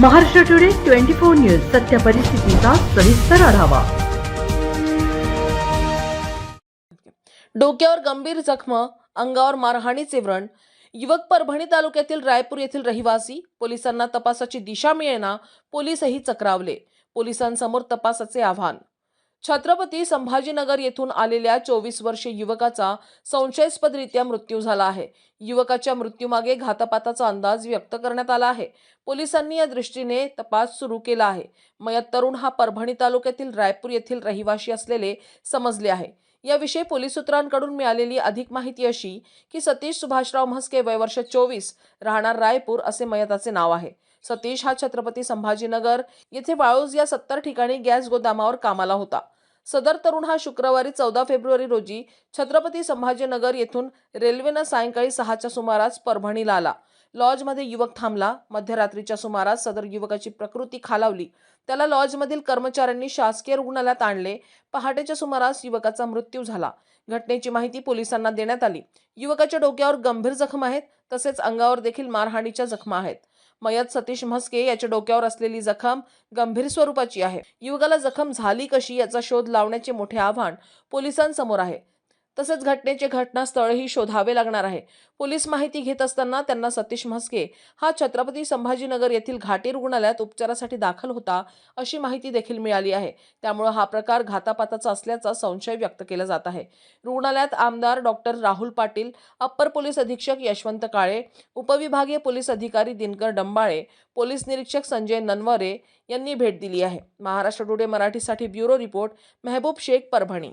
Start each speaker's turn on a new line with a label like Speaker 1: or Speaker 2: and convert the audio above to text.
Speaker 1: Maharashtra today twenty four news सत्य परिस्थितीचा सविस्तर आढावा.
Speaker 2: डोक्यावर गंभीर जखम अंगावर मारहाणीचे व्रण युवक परभणी तालुक्यातील रायपूर येथील रहिवासी पोलिसांना तपासाची दिशा मिळेना पोलीसही चक्रावले. पोलिसांसमोर तपासाचे आव्हान. छत्रपती संभाजीनगर येथून आलेल्या चोवीस वर्षीय युवकाचा संशयास्पदरित्या मृत्यू झाला आहे. युवकाच्या मृत्यूमागे घातपाताचा अंदाज व्यक्त करण्यात आला आहे. पोलिसांनी या दृष्टीने तपास सुरू केला आहे. मयत तरुण हा परभणी तालुक्यातील रायपूर येथील रहिवाशी असलेले समजले आहे. याविषयी पोलीस सूत्रांकडून मिळालेली अधिक माहिती अशी की सतीश सुभाषराव म्हस्के वय वर्ष चोवीस राहणार रायपूर असे मयताचे नाव आहे. सतीश हा छत्रपती संभाजीनगर येथे वाळूज या सत्तर ठिकाणी गॅस गोदामावर कामाला होता. सदर तरुण हा शुक्रवारी चौदा फेब्रुवारी रोजी छत्रपती संभाजीनगर येथून रेल्वेनं सायंकाळी सहाच्या सुमारास परभणीला आला. लॉजमध्ये युवक थांबला. मध्यरात्रीच्या सुमारास सदर युवकाची प्रकृती खालावली. त्याला लॉजमधील कर्मचाऱ्यांनी शासकीय रुग्णालयात आणले. पहाटेच्या सुमारास युवकाचा मृत्यू झाला. घटनेची माहिती पोलिसांना देण्यात आली. युवकाच्या डोक्यावर गंभीर जखम आहेत. तसेच अंगावर देखील मारहाणीच्या जखमा आहेत. मयत सतीश म्हस्के याच्या डोक्यावर असलेली जखम गंभीर स्वरूपाची आहे. युवकाला जखम झाली कशी याचा शोध लावण्याचे मोठे आव्हान पोलिसांसमोर आहे. तसेच घटनेचे घटनास्थळही शोधावे लागणार आहे. पोलीस माहिती घेत असताना त्यांना सतीश म्हस्के हा छत्रपती संभाजीनगर येथील घाटी रुग्णालयात उपचारासाठी दाखल होता अशी माहिती देखील मिळाली आहे. त्यामुळे हा प्रकार घातापाताचा असल्याचा संशय व्यक्त केला जात आहे. रुग्णालयात आमदार doctor Rahul Patil upper police अधीक्षक यशवंत काळे उपविभागीय पोलीस अधिकारी दिनकर डंबाळे पोलीस निरीक्षक संजय ननवरे यांनी भेट दिली आहे. महाराष्ट्र टुडे मराठीसाठी ब्युरो रिपोर्ट मेहबूब शेख परभणी.